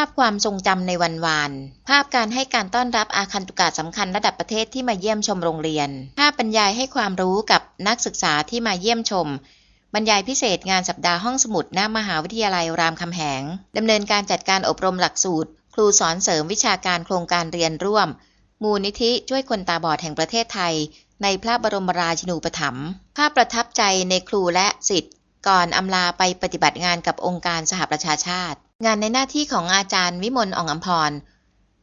าพความทรงจำในวันวาน ภาพการให้การต้อนรับอาคันตุกะสำคัญระดับประเทศที่มาเยี่ยมชมโรงเรียน ภาพบรรยายให้ความรู้กับนักศึกษาที่มาเยี่ยมชม บรรยายพิเศษงานสัปดาห์ห้องสมุดณมหาวิทยาลัยรามคำแหงดำเนินการจัดการอบรมหลักสูตร ครูสอนเสริมวิชาการโครงการเรียนร่วม มูลนิธิช่วยคนตาบอดแห่งประเทศไทย ในพระบรมราชินูปถัมภ์ภาพประทับใจในครูและสิทธิ์ก่อนอำลาไปปฏิบัติงานกับองค์การสหประชาชาติ งานในหน้าที่ของอาจารย์วิมลอ่องอัมพร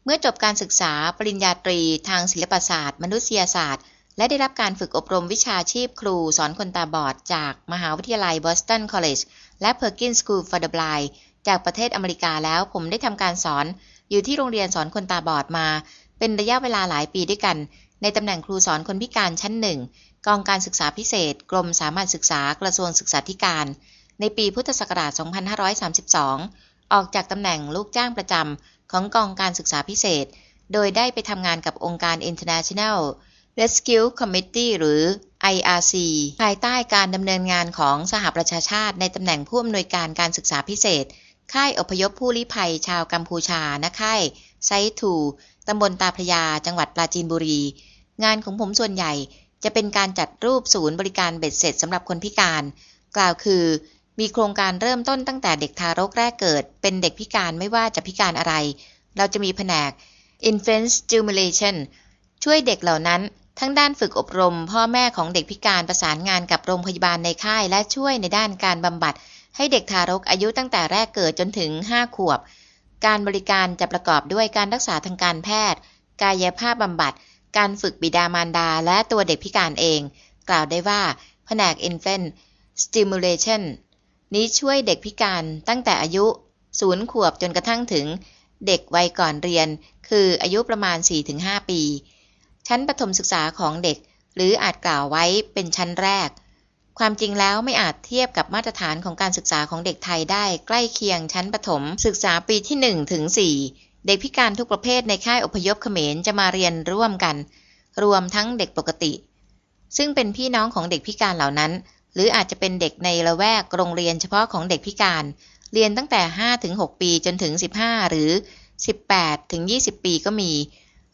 เมื่อจบการศึกษาปริญญาตรีทางศิลปศาสตร์ มนุษยศาสตร์ และได้รับการฝึกอบรมวิชาชีพครูสอนคนตาบอด จากมหาวิทยาลัยบอสตันคอลเลจและ Perkins School for the Blind จากประเทศอเมริกาแล้วผมได้ทำการสอนอยู่ที่โรงเรียนสอนคนตาบอดมา เป็นระยะเวลาหลายปีด้วยกัน ในตำแหน่งครูสอนคนพิการชั้นหนึ่งกองการศึกษาพิเศษ กรมสามัญศึกษากระทรวงศึกษาธิการ ในปีพุทธศักราช 2532 ออกจากตำแหน่งลูกจ้างประจำของกองการศึกษาพิเศษ โดยได้ไปทำงานกับองค์การ International Rescue Committee หรือ IRC ภายใต้การดำเนินงานของสหประชาชาติ ในตำแหน่งผู้อำนวยการการศึกษาพิเศษ ค่ายอพยพผู้ลี้ภัยชาวกัมพูชาณค่ายไซทูตำบลตาพระยา จังหวัดปราจีนบุรี งานของผมส่วนใหญ่จะเป็นการจัดรูปศูนย์บริการเบ็ดเสร็จสำหรับคนพิการ กล่าวคือ มีโครงการเริ่มต้นตั้งแต่เด็กทารกแรกเกิด เป็นเด็กพิการไม่ว่าจะพิการอะไร เราจะมีแผนก infant stimulation ช่วยเด็กเหล่านั้น ทั้งด้านฝึกอบรม พ่อแม่ของเด็กพิการประสานงานกับโรงพยาบาลในค่าย และช่วยในด้านการบำบัด ให้เด็กทารกอายุตั้งแต่แรกเกิดจนถึง 5 ขวบ การบริการจะประกอบด้วยการรักษาทางการแพทย์ กายภาพบำบัด การฝึกบิดามารดา และตัวเด็กพิการเอง กล่าวได้ว่าแผนก infant stimulation นี้ช่วยเด็กพิการตั้งแต่อายุ0ขวบจนกระทั่งถึงเด็กวัยก่อนเรียน คืออายุประมาณ 4-5 ปี ชั้นประถมศึกษาของเด็ก หรืออาจกล่าวไว้เป็นชั้นแรก ความจริงแล้วไม่อาจเทียบกับมาตรฐานของการศึกษาของเด็กไทยได้ใกล้เคียงชั้นประถมศึกษาปีที่ 1 ถึง 4 เด็กพิการทุกประเภทในค่ายอพยพเขมรจะมาเรียนร่วมกัน รวมทั้งเด็กปกติ ซึ่งเป็นพี่น้องของเด็กพิการเหล่านั้น หรืออาจจะเป็นเด็กในละแวกโรงเรียนเฉพาะของเด็กพิการ เรียนตั้งแต่ 5-6 ปีจนถึง 15 หรือ 18-20 ปีก็มี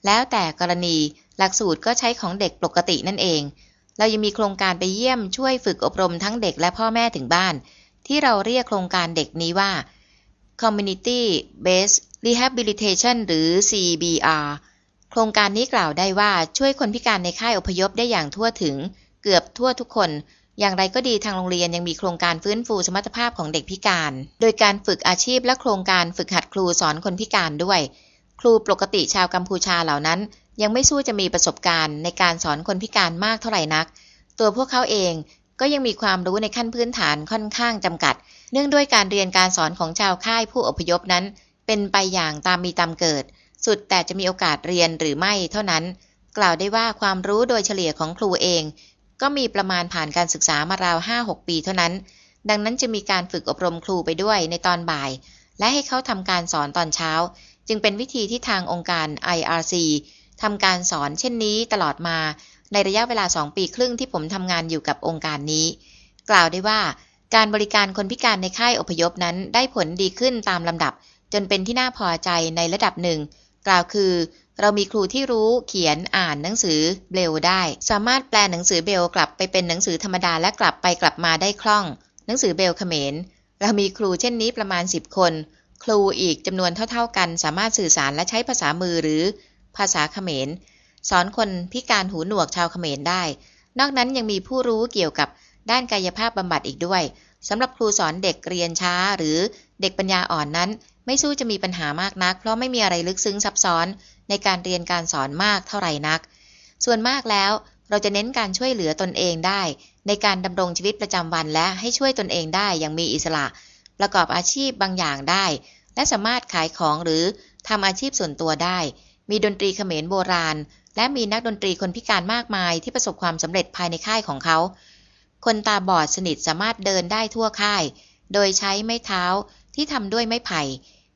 แล้วแต่กรณีหลักสูตรก็ใช้ของเด็กปกตินั่นเอง เรายังมีโครงการไปเยี่ยมช่วยฝึกอบรมทั้งเด็กและพ่อแม่ถึงบ้าน ที่เราเรียกโครงการเด็กนี้ว่า Community Based Rehabilitation หรือ CBR โครงการนี้กล่าวได้ว่าช่วยคนพิการในค่ายอพยพได้อย่างทั่วถึง เกือบทั่วทุกคน อย่างไรก็ดีทางโรงเรียนยังมีโครงการฟื้นฟูสมรรถภาพของเด็กพิการ โดยการฝึกอาชีพและโครงการฝึกหัดครูสอนคนพิการด้วย ครูปกติชาวกัมพูชาเหล่านั้น ยังไม่สู้จะมีประสบการณ์ในการสอนคนพิการมากเท่าไหร่นัก ตัวพวกเขาเองก็ยังมีความรู้ในขั้นพื้นฐานค่อนข้างจำกัด เนื่องด้วยการเรียนการสอนของชาวค่ายผู้อพยพนั้น เป็นไปอย่างตามมีตามเกิด สุดแต่จะมีโอกาสเรียนหรือไม่เท่านั้น กล่าวได้ว่าความรู้โดยเฉลี่ยของครูเอง ก็มีประมาณผ่านการศึกษามาราว 5-6 ปีเท่านั้น ดังนั้นจะมีการฝึกอบรมครูไปด้วยในตอนบ่าย และให้เขาทำการสอนตอนเช้า จึงเป็นวิธีที่ทางองค์การ IRC ทำการสอนเช่นนี้ตลอดมาในระยะเวลา 2 ปีครึ่งที่ผมทำงานอยู่กับองค์การนี้ กล่าวได้ว่าการบริการคนพิการในค่ายอพยพนั้นได้ผลดีขึ้นตามลำดับ จนเป็นที่น่าพอใจในระดับหนึ่ง กล่าวคือ เรามีครูที่รู้เขียนอ่านหนังสือเบลได้ สามารถแปลหนังสือเบลกลับไปเป็นหนังสือธรรมดาและกลับไปกลับมาได้คล่อง หนังสือเบลเขมร เรามีครูเช่นนี้ประมาณ 10 คน ครูอีกจำนวนเท่า ๆกัน สามารถสื่อสารและใช้ภาษามือหรือภาษาเขมร สอนคนพิการหูหนวกชาวเขมรได้ นอกนั้นยังมีผู้รู้เกี่ยวกับด้านกายภาพบำบัดอีกด้วยสำหรับครูสอนเด็กเรียนช้าหรือเด็กปัญญาอ่อนนั้น ไม่สู้จะมีปัญหามากนัก เพราะไม่มีอะไรลึกซึ้งซับซ้อนในการเรียนการสอนมากเท่าไหร่นัก ส่วนมากแล้วเราจะเน้นการช่วยเหลือตนเองได้ ในการดำรงชีวิตประจำวันและให้ช่วยตนเองได้อย่างมีอิสระ ประกอบอาชีพบางอย่างได้ และสามารถขายของหรือทำอาชีพส่วนตัวได้ มีดนตรีเขมรโบราณ และมีนักดนตรีคนพิการมากมายที่ประสบความสำเร็จภายในค่ายของเขา คนตาบอดสนิทสามารถเดินได้ทั่วค่าย โดยใช้ไม้เท้า ที่ทำด้วยไม้ไผ่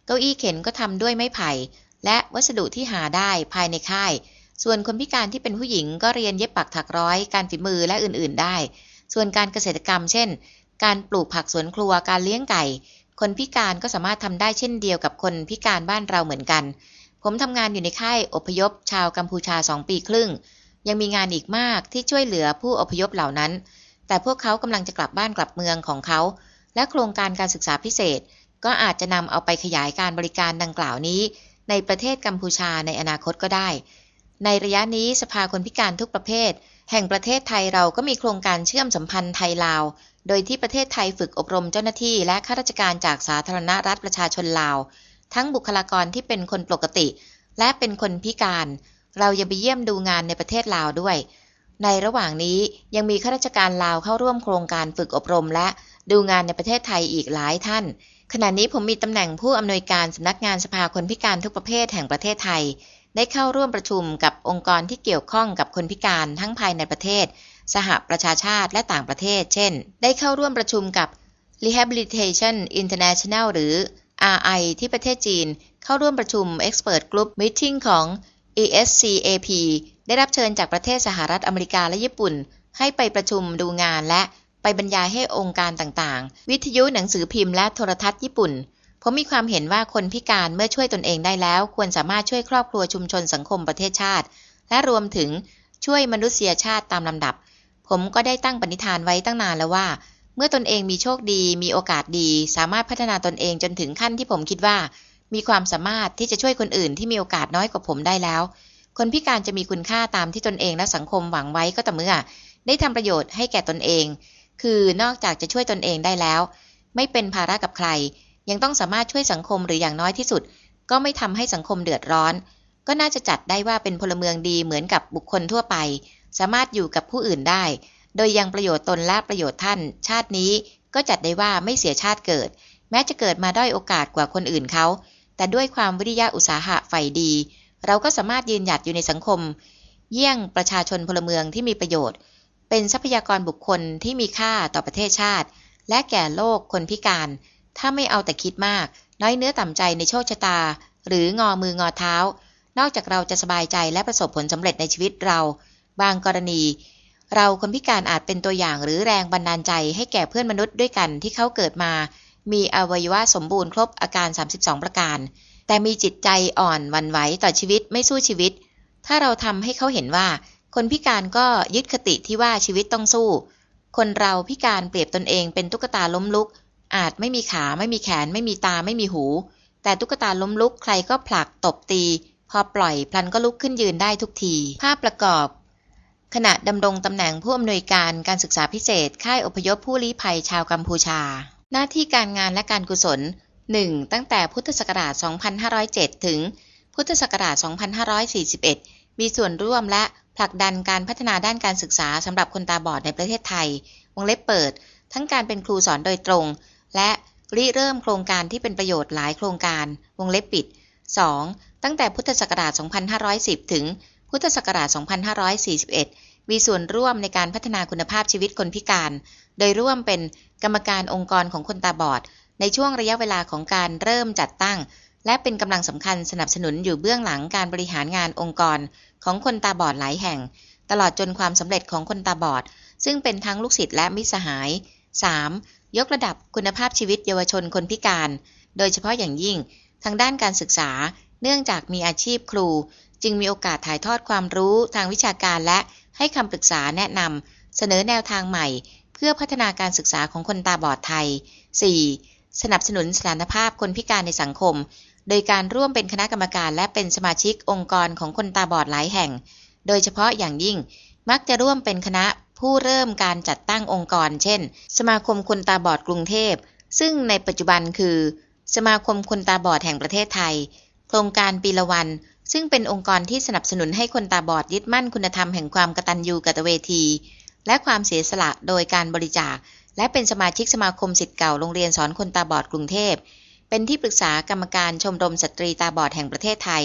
เก้าอี้เข็นก็ทำด้วยไม้ไผ่ และวัสดุที่หาได้ภายในค่าย ส่วนคนพิการที่เป็นผู้หญิงก็เรียนเย็บปักถักร้อย การฝีมือและอื่นๆได้ ส่วนการเกษตรกรรม เช่น การปลูกผักสวนครัว การเลี้ยงไก่ คนพิการก็สามารถทำได้เช่นเดียวกับคนพิการบ้านเราเหมือนกัน ผมทำงานอยู่ในค่ายอพยพ ชาวกัมพูชาสองปีครึ่ง ยังมีงานอีกมากที่ช่วยเหลือผู้อพยพเหล่านั้น แต่พวกเขากำลังจะกลับบ้านกลับเมืองของเขาและโครงการการศึกษาพิเศษ ก็อาจจะนำเอาไปขยายการบริการดังกล่าวนี้ ในประเทศกัมพูชาในอนาคตก็ได้ ในระยะนี้สภาคนพิการทุกประเภท แห่งประเทศไทยเราก็มีโครงการเชื่อมสัมพันธ์ไทยลาว โดยที่ประเทศไทยฝึกอบรมเจ้าหน้าที่และข้าราชการจากสาธารณรัฐประชาชนลาว ทั้งบุคลากรที่เป็นคนปกติ และเป็นคนพิการ เรายังไปเยี่ยมดูงานในประเทศลาวด้วย ในระหว่างนี้ยังมีข้าราชการลาวเข้าร่วมโครงการฝึกอบรมและดูงานในประเทศไทยอีกหลายท่าน ขณะนี้ผมมีตำแหน่งผู้อำนวยการสำนักงานสภาคนพิการทุกประเภทแห่งประเทศไทย ได้เข้าร่วมประชุมกับองค์กรที่เกี่ยวข้องกับคนพิการทั้งภายในประเทศ สหประชาชาติและต่างประเทศ เช่น ได้เข้าร่วมประชุมกับ Rehabilitation International หรือ RI ที่ประเทศจีน เข้าร่วมประชุม Expert Group Meeting ของ ESCAP ได้รับเชิญจากประเทศสหรัฐอเมริกาและญี่ปุ่น ให้ไปประชุมดูงานและ ไปบรรยายให้องค์การต่างๆ วิทยุหนังสือพิมพ์และโทรทัศน์ญี่ปุ่น ผมมีความเห็นว่าคนพิการเมื่อช่วยตนเองได้แล้ว ควรสามารถช่วยครอบครัวชุมชนสังคมประเทศชาติ และรวมถึงช่วยมนุษยชาติตามลำดับ ผมก็ได้ตั้งปณิธานไว้ตั้งนานแล้วว่า เมื่อตนเองมีโชคดี มีโอกาสดี สามารถพัฒนาตนเองจนถึงขั้นที่ผมคิดว่า มีความสามารถที่จะช่วยคนอื่นที่มีโอกาสน้อยกว่าผมได้แล้ว คนพิการจะมีคุณค่าตามที่ตนเองและสังคมหวังไว้ก็ต่อเมื่อ ได้ทำประโยชน์ให้แก่ตนเอง คือนอกจากจะช่วยตนเองได้แล้ว ไม่เป็นภาระกับใคร ยังต้องสามารถช่วยสังคมหรืออย่างน้อยที่สุด ก็ไม่ทำให้สังคมเดือดร้อน ก็น่าจะจัดได้ว่าเป็นพลเมืองดีเหมือนกับบุคคลทั่วไป สามารถอยู่กับผู้อื่นได้ โดยยังประโยชน์ตนและประโยชน์ท่าน ชาตินี้ก็จัดได้ว่าไม่เสียชาติเกิด แม้จะเกิดมาด้อยโอกาสกว่าคนอื่นเขา แต่ด้วยความวิริยะอุตสาหะใฝ่ดี เราก็สามารถยืนหยัดอยู่ในสังคม เยี่ยงประชาชนพลเมืองที่มีประโยชน์ เป็นทรัพยากรบุคคลที่มีค่าต่อประเทศชาติ และแก่โลกคนพิการ ถ้าไม่เอาแต่คิดมาก น้อยเนื้อต่ำใจในโชคชะตา หรืองอมืองอเท้า นอกจากเราจะสบายใจและประสบผลสำเร็จในชีวิตเรา บางกรณี เราคนพิการอาจเป็นตัวอย่างหรือแรงบันดาลใจให้แก่เพื่อนมนุษย์ด้วยกันที่เขาเกิดมา มีอวัยวะสมบูรณ์ครบอาการ 32 ประการ แต่มีจิตใจอ่อนวันไหวต่อชีวิตไม่สู้ชีวิต ถ้าเราทำให้เขาเห็นว่า คนพิการก็ยึดคติที่ว่าชีวิตต้องสู้ คนเราพิการเปรียบตนเองเป็นตุ๊กตาล้มลุก อาจไม่มีขาไม่มีแขน ไม่มีตาไม่มีหู แต่ตุ๊กตาล้มลุกใครก็ผลักตบตี พอปล่อยพลันก็ลุกขึ้นยืนได้ทุกที ภาพประกอบ ขณะดำรงตำแหน่งผู้อำนวยการการศึกษาพิเศษ ค่ายอพยพผู้ลี้ภัยชาวกัมพูชา หน้าที่การงานและการกุศล 1. ตั้งแต่พุทธศักราช 2507 ถึง พุทธศักราช 2541 มีส่วนร่วมและ ผลักดันการพัฒนาด้านการศึกษาสำหรับคนตาบอดในประเทศไทย วงเล็บเปิด ทั้งการเป็นครูสอนโดยตรง และริเริ่มโครงการที่เป็นประโยชน์หลายโครงการ วงเล็บปิด 2. ตั้งแต่พุทธศักราช 2510 ถึง พุทธศักราช 2541 มีส่วนร่วมในการพัฒนาคุณภาพชีวิตคนพิการ โดยร่วมเป็นกรรมการองค์กรของคนตาบอด ในช่วงระยะเวลาของการเริ่มจัดตั้ง และเป็นกำลังสำคัญสนับสนุนอยู่เบื้องหลังการบริหารงานองค์กรของคนตาบอดหลายแห่ง ตลอดจนความสำเร็จของคนตาบอด ซึ่งเป็นทั้งลูกศิษย์และมิตรสหาย 3. ยกระดับคุณภาพชีวิตเยาวชนคนพิการ โดยเฉพาะอย่างยิ่ง ทางด้านการศึกษา เนื่องจากมีอาชีพครู จึงมีโอกาสถ่ายทอดความรู้ทางวิชาการและให้คำปรึกษาแนะนำเสนอแนวทางใหม่ เพื่อพัฒนาการศึกษาของคนตาบอดไทย 4. สนับสนุนสถานภาพคนพิการในสังคม โดยการร่วมเป็นคณะกรรมการและเป็นสมาชิกองค์กรของคนตาบอดหลายแห่ง โดยเฉพาะอย่างยิ่งมักจะร่วมเป็นคณะผู้เริ่มการจัดตั้งองค์กร เช่น สมาคมคนตาบอดกรุงเทพ ซึ่งในปัจจุบันคือ สมาคมคนตาบอดแห่งประเทศไทย โครงการปีละวัน ซึ่งเป็นองค์กรที่สนับสนุนให้คนตาบอดยึดมั่นคุณธรรมแห่งความกตัญญูกตเวที และความเสียสละโดยการบริจาค และเป็นสมาชิกสมาคมสิทธิ์เก่าโรงเรียนสอนคนตาบอดกรุงเทพ เป็นที่ปรึกษากรรมการชมรมสตรีตาบอดแห่งประเทศไทย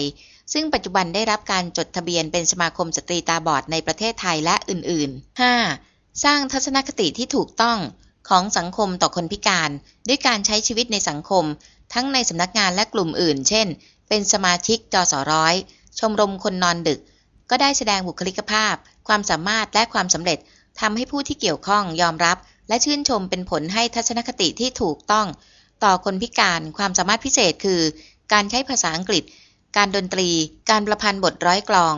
ซึ่งปัจจุบันได้รับการจดทะเบียนเป็นสมาคมสตรีตาบอดในประเทศไทยและอื่นๆ 5. สร้างทัศนคติที่ถูกต้องของสังคมต่อคนพิการ ด้วยการใช้ชีวิตในสังคม ทั้งในสำนักงานและกลุ่มอื่น เช่น เป็นสมาชิกจสร้อย ชมรมคนนอนดึก ก็ได้แสดงบุคลิกภาพ ความสามารถและความสำเร็จทำให้ผู้ที่เกี่ยวข้องยอมรับ และชื่นชมเป็นผลให้ทัศนคติที่ถูกต้อง ต่อคนพิการความสามารถพิเศษคือ การใช้ภาษาอังกฤษ การดนตรี การประพันธ์บทร้อยกลอง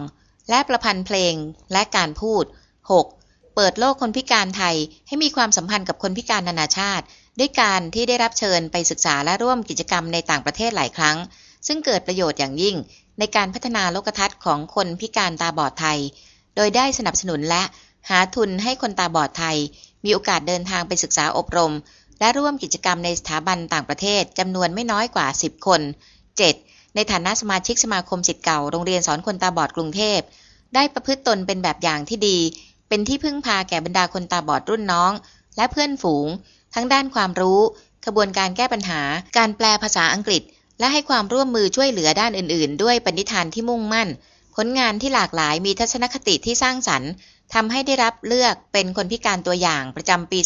และประพันธ์เพลงและการพูด 6. เปิดโลกคนพิการไทยให้มีความสัมพันธ์กับคนพิการนานาชาติ ด้วยการที่ได้รับเชิญไปศึกษาและร่วมกิจกรรมในต่างประเทศหลายครั้ง ซึ่งเกิดประโยชน์อย่างยิ่ง ในการพัฒนาโลกทัศน์ของคนพิการตาบอดไทย โดยได้สนับสนุนและหาทุนให้คนตาบอดไทย มีโอกาสเดินทางไปศึกษาอบรม และร่วมกิจกรรมในสถาบันต่างประเทศจำนวนไม่น้อยกว่า 10 คน 7. ในฐานะสมาชิกสมาคมสิทธิ์เก่าโรงเรียนสอนคนตาบอดกรุงเทพ ได้ประพฤติตนเป็นแบบอย่างที่ดี เป็นที่พึ่งพาแก่บรรดาคนตาบอดรุ่นน้อง และเพื่อนฝูง ทั้งด้านความรู้ขบวนการแก้ปัญหา การแปลภาษาอังกฤษ และให้ความร่วมมือช่วยเหลือด้านอื่น ๆ ด้วยปณิธานที่มุ่งมั่น ผลงานที่หลากหลายมีทัศนคติที่สร้างสรรค์ทำให้ได้รับเลือกเป็นคนพิการตัวอย่างประจำปี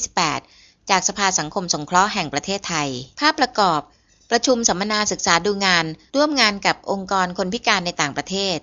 2528 จากสภาสังคมสงเคราะห์แห่งประเทศไทย ภาพประกอบ ประชุมสัมมนาศึกษาดูงาน ร่วมงานกับองค์กรคนพิการในต่างประเทศ